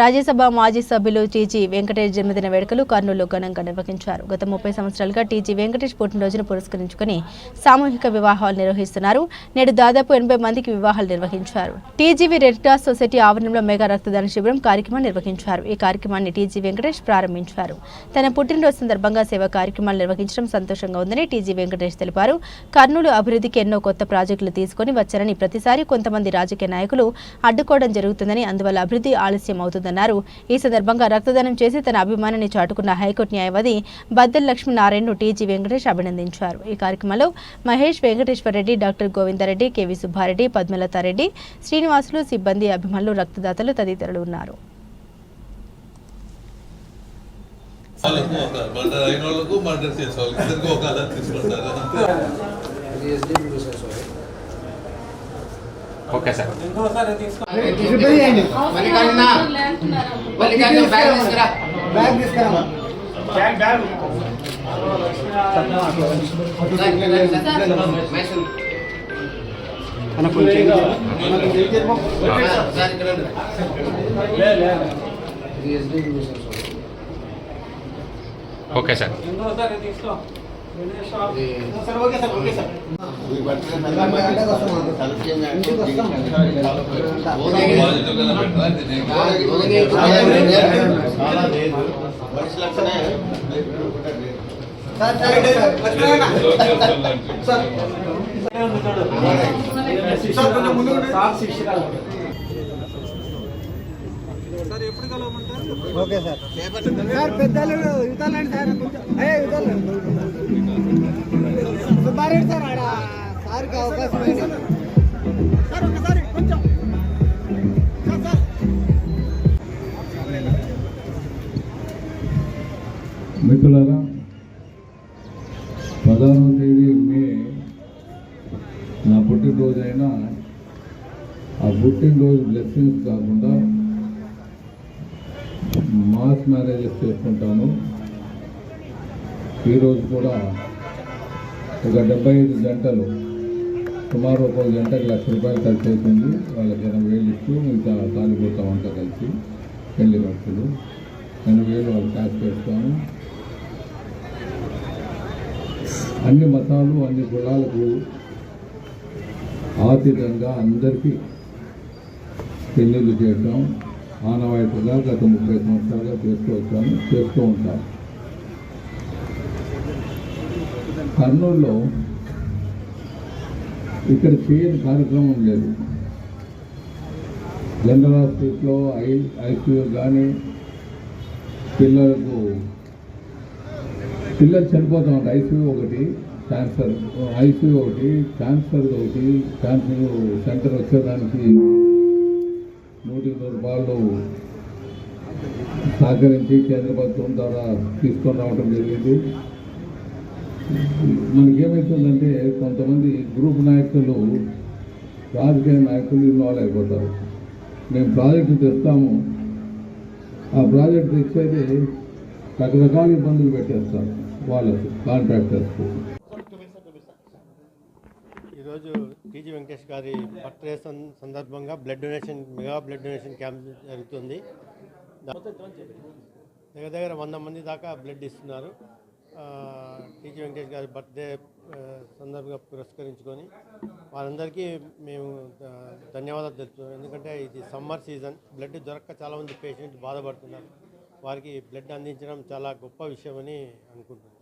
రాజ్యసభ మాజీ సభ్యులు టీజీ వెంకటేష్ జన్మదిన వేడుకలు కర్నూలులో ఘనంగా నిర్వహించారు. గత ముప్పై సంవత్సరాలుగా టీజీ వెంకటేష్ పుట్టినరోజును పురస్కరించుకుని సామూహిక వివాహాలు నిర్వహిస్తున్నారు. నేడు దాదాపు ఎనభై మందికి వివాహాలు నిర్వహించారు. టీజీవీ రెడ్ క్రాస్ సొసైటీ ఆవరణంలో మెగా రక్తదాన శిబిరం కార్యక్రమం నిర్వహించారు. ఈ కార్యక్రమాన్ని టీజీ వెంకటేష్ ప్రారంభించారు. తన పుట్టినరోజు సందర్భంగా సేవా కార్యక్రమాలు నిర్వహించడం సంతోషంగా ఉందని టీజీ వెంకటేష్ తెలిపారు. కర్నూలు అభివృద్ధికి ఎన్నో కొత్త ప్రాజెక్టులు తీసుకొని వచ్చారని ప్రతిసారి కొంతమంది రాజకీయ నాయకులు అడ్డుకోవడం జరుగుతుందని అందువల్ల అభివృద్ధి ఆలస్యం అవుతుంది అవుతుందన్నారు ఈ సందర్భంగా రక్తదానం చేసి తన అభిమానాన్ని చాటుకున్న హైకోర్టు న్యాయవాది బద్దెల లక్ష్మీనారాయణను టీజీ వెంకటేష్ అభినందించారు. ఈ కార్యక్రమంలో Mahesh Venkateswara Reddy doctor Govindareddy K V Subbareddy Padmalathareddy Srinivasulu సిబ్బంది అభిమానులు రక్తదాతలు తదితరులు ఉన్నారు. ఒక మర్డర్ అయిన వాళ్ళకు మర్డర్ చేసే వాళ్ళకి ఇద్దరికి ఒక అలా తీసుకుంటారు అంతే okay sir. Okay sir. Sir okay sir okay sir ఇంటికి వస్తాం బాధ్యతగా పెట్టరా అంటే నేను భువనగిరి చాలా లేదు మనిషి లక్షణే సార్ సార్ ఇటు లక్ష్మణ సార్ సార్ కొంచెం ముందుకు ఓకే సార్. సార్ పెద్దలు యువతాలండి సార్ కొంచెం ఏ యువతాలు సుబ్బారెడ్డి సార్ ఆడ సార్కి అవకాశం. సార్ ఒకసారి కొంచెం. మిత్రులారా పదహారవ తేదీ మే నా పుట్టినరోజు అయినా ఆ పుట్టినరోజు బ్లెస్సింగ్స్ కాకుండా మాస్ మ్యారేజెస్ చేసుకుంటాను. ఈరోజు కూడా ఒక డెబ్బై ఐదు గంటలు సుమారు ఒక గంటకు లక్ష రూపాయలు ఖర్చు అవుతుంది. వాళ్ళకి ఎనభై వేలు ఇస్తూ మిగతా తాలిపోతాం అంతా కలిసి పెళ్ళి ఖర్చులు. ఎనభై వేలు వాళ్ళు క్యాష్ పెడతాను. అన్ని మతాలు అన్ని కులాలకు ఆతీతంగా అందరికీ పెళ్ళిళ్ళు చేయటం ఆనవాయితీగా గత ముప్పై సంవత్సరాలుగా చేస్తూ వచ్చాను చేస్తూ ఉంటాను కర్నూలులో ఇక్కడ చేయని కార్యక్రమం లేదు. జనరల్ హాస్పిటల్లో ఐ ఐసీయూ కానీ పిల్లలకు పిల్లలు చనిపోతూ ఉంటారు. ఐసీయూ ఒకటి క్యాన్సర్ ఐసీయూ ఒకటి క్యాన్సర్ ఒకటి క్యాన్సర్ సెంటర్ వచ్చేదానికి వాళ్ళు సహకరించి కేంద్ర ప్రభుత్వం ద్వారా తీసుకొని రావడం జరిగింది. మనకేమవుతుందంటే కొంతమంది గ్రూప్ నాయకులు రాజకీయ నాయకులు ఇన్వాల్వ్ అయిపోతారు. మేము ప్రాజెక్టు తెస్తాము. ఆ ప్రాజెక్ట్ తెచ్చేది రకరకాల ఇబ్బందులు పెట్టేస్తారు వాళ్ళకు కాంట్రాక్టర్స్కు. ఈరోజు టీజీ వెంకటేష్ గారి బర్త్డే సం- సందర్భంగా blood donation mega blood donation camp జరుగుతుంది. దగ్గర దగ్గర వంద మంది దాకా బ్లడ్ ఇస్తున్నారు. టీజీ వెంకటేష్ గారి బర్త్డే సందర్భంగా పురస్కరించుకొని వారందరికీ మేము ధన్యవాదాలు తెలుపుతున్నాం. ఎందుకంటే ఇది సమ్మర్ సీజన్. బ్లడ్ దొరక్క చాలామంది పేషెంట్ బాధపడుతున్నారు. వారికి బ్లడ్ అందించడం చాలా గొప్ప విషయమని అనుకుంటున్నాను